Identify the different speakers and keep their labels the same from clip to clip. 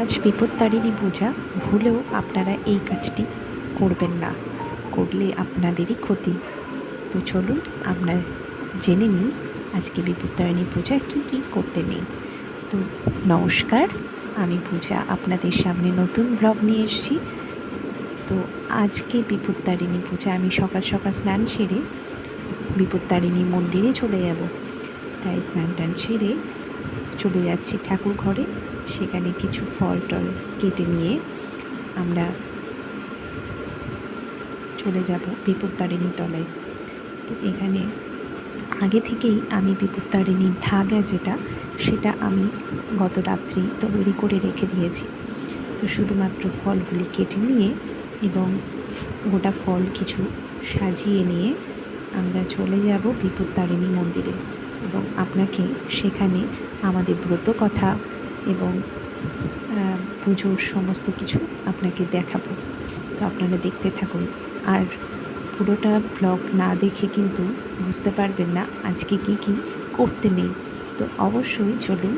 Speaker 1: আজ বিপত্তারিণী পূজা, ভুলেও আপনারা এই কাজটি করবেন না। করলে আপনাদেরই ক্ষতি। তো চলুন, আমরা জেনে নিই আজকে বিপত্তারিণী পূজা কী কী করতে নেই। তো নমস্কার, আমি পূজা আপনাদের সামনে নতুন ব্লগ নিয়ে এসেছি। তো আজকে বিপত্তারিণী পূজা, আমি সকাল সকাল স্নান সেরে বিপত্তারিণী মন্দিরে চলে যাব। তাই স্নান টান সেরে চলে যাচ্ছি ঠাকুর ঘরে। সেখানে কিছু ফল টল কেটে নিয়ে আমরা চলে যাব বিপত্তারিণী তলায়। তো এখানে আগে থেকেই আমি বিপত্তারিণীর ধাগা যেটা, সেটা আমি গত রাত্রি তৈরি করে রেখে দিয়েছি। তো শুধুমাত্র ফলগুলি কেটে নিয়ে এবং গোটা ফল কিছু সাজিয়ে নিয়ে আমরা চলে যাব বিপত্তারিণী মন্দিরে। এবং আপনাকে সেখানে আমাদের ব্রত কথা এবং পুজোর সমস্ত কিছু আপনাকে দেখাবো। তো আপনারা দেখতে থাকুন। আর পুরোটা ব্লগ না দেখে কিন্তু বুঝতে পারবেন না আজকে কি কি করতে নেই। তো অবশ্যই চলুন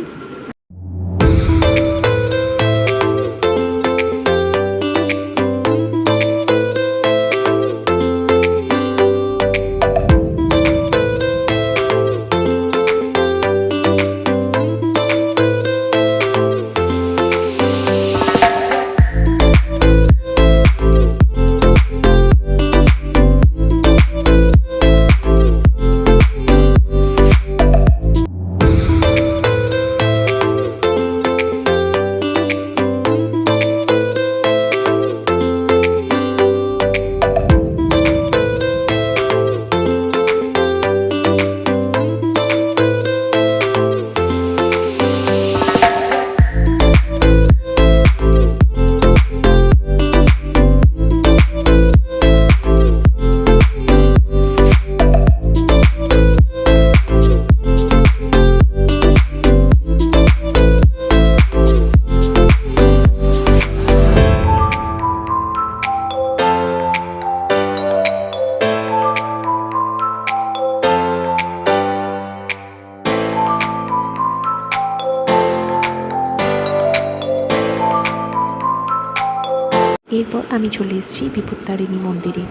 Speaker 1: এরপর আমি চলে এসেছি বিপত্তারিণী মন্দিরে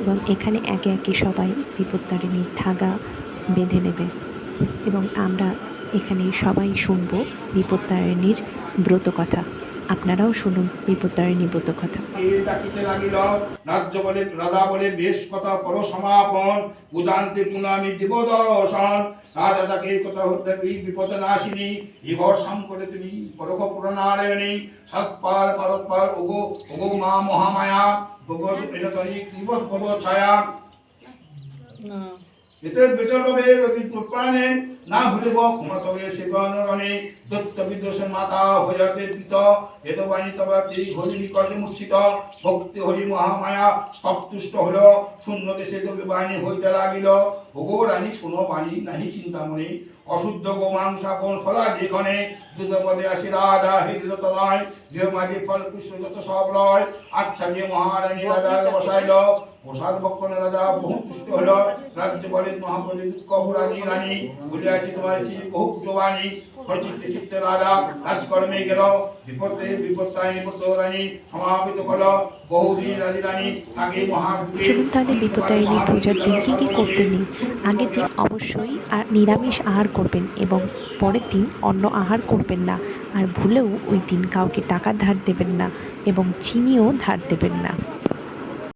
Speaker 1: এবং এখানে একে একে সবাই বিপত্তারিণীর ধাগা বেঁধে নেবে এবং আমরা এখানে সবাই শুনব বিপত্তারিণীর ব্রত কথা আপনারাও শুনুন বিপত্তারিণী ব্রত কথা।
Speaker 2: লাগিল রাজ্য বলে বেশ কথা পর সমাপন পূজান্তে পুনামি দিব রাজা তাকে কথা হতে বিপদ নাশিনী করে তুমি পরখ পুরনারায়ণী। সৎপার পরৎপার ওগো ওগো মা মহামায়া ভগবত পদ ছায়া। এতে বেচরবে রবি প্রাণে না ভুলিব ক্ষমতবে সেবনরণে দত্ত বিদোষণ মাতা হইয়াতে দিত। বেদবাণী তবা এই হরি নিকটে মূর্ছিত। ভক্তি হরি মহামায়া সবতুষ্ট হল শূন্য দেশে তোকে বাণী হইতে লাগিল। ভোগো রানী, শুনো বাণী, নাহি চিন্তামণি অশুদ্ধ গোমাংসা কোন ফলা যেখানে। দুধপদে আসি রাধা, হৃদয় তলায় মাঝে ফল পুষ্প যত সব লয় আচ্ছা যে মহারানী রাজা বসাইল, প্রসাদ ভক্ষণ রাজা বহু পুষ্ট হল রাজ্য রানী বহু জবানী চিত্তে রাজা, রাজকর্মে গেল, বিপদে রানী, সমাপিত হল, বহুদিন রানী রানী তাকে মহাযুগে
Speaker 1: চলুন তাহলে বিপত্তারিণী পূজার দিন কী কী আগের দিন অবশ্যই নিরামিষ আহার করবেন এবং পরের দিন অন্য আহার করবেন না আর ভুলেও ওই দিন কাউকে টাকা ধার দেবেন না এবং চিনিও ধার দেবেন না।